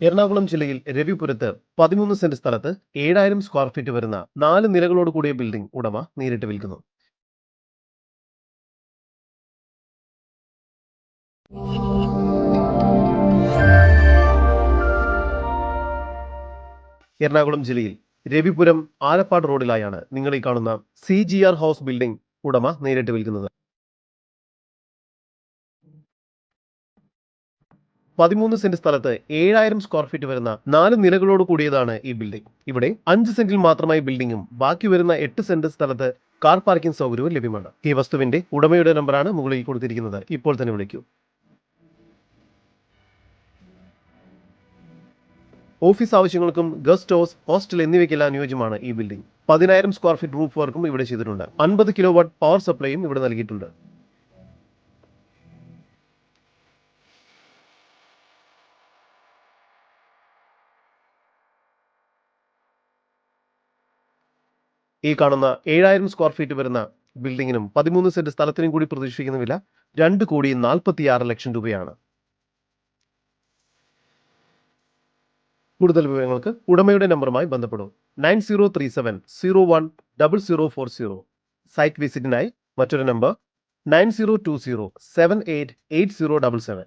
എറണാകുളം ജില്ലയിൽ രവിപുരത്ത് പതിമൂന്ന് സെന്റ് സ്ഥലത്ത് ഏഴായിരം സ്ക്വയർ ഫീറ്റ് വരുന്ന നാല് നിലകളോട് കൂടിയ ബിൽഡിംഗ് ഉടമ നേരിട്ട് വിൽക്കുന്നു. എറണാകുളം ജില്ലയിൽ രവിപുരം ആലപ്പാട് റോഡിലായാണ് നിങ്ങൾ ഈ കാണുന്ന C G R house building ഉടമ നേരിട്ട് വിൽക്കുന്നത്. പതിമൂന്ന് സെന്റ് സ്ഥലത്ത് ഏഴായിരം സ്ക്വയർ ഫീറ്റ് വരുന്ന നാല് നിലകളോട് കൂടിയതാണ് ഈ ബിൽഡിംഗ് ഇവിടെ അഞ്ച് സെന്റിൽ മാത്രമായി ബിൽഡിംഗും ബാക്കി വരുന്ന എട്ട് സെന്റ് സ്ഥലത്ത് കാർ പാർക്കിംഗ് സൗകര്യവും ലഭ്യമാണ്. ഈ വസ്തുവിന്റെ ഉടമയുടെ നമ്പറാണ് മുകളിൽ കൊടുത്തിരിക്കുന്നത്. ഇപ്പോൾ തന്നെ വിളിക്കൂ. ഓഫീസ് ആവശ്യങ്ങൾക്കും ഗസ്റ്റ് ഹൗസ് ഹോസ്റ്റൽ എന്നിവയ്ക്കെല്ലാം അനുയോജ്യമാണ് ഈ ബിൽഡിംഗ് പതിനായിരം സ്ക്വയർ ഫീറ്റ് റൂഫ് വർക്കും ഇവിടെ ചെയ്തിട്ടുണ്ട്. അൻപത് കിലോ വാട്ട് പവർ സപ്ലൈയും ഇവിടെ നൽകിയിട്ടുണ്ട്. ഈ കാണുന്ന ഏഴായിരം സ്ക്വയർ ഫീറ്റ് വരുന്ന ബിൽഡിങ്ങിനും പതിമൂന്ന് സെന്റ് സ്ഥലത്തിനും കൂടി പ്രതീക്ഷിക്കുന്ന വില രണ്ട് കോടി നാൽപ്പത്തിയാറ് ലക്ഷം രൂപയാണ്. കൂടുതൽ വിവരങ്ങൾക്ക് ഉടമയുടെ നമ്പറുമായി ബന്ധപ്പെടും. Nine zero three seven zero one double zero four zero. Site വിസിറ്റിനായി മറ്റൊരു number nine zero two zero seven eight eight zero double seven.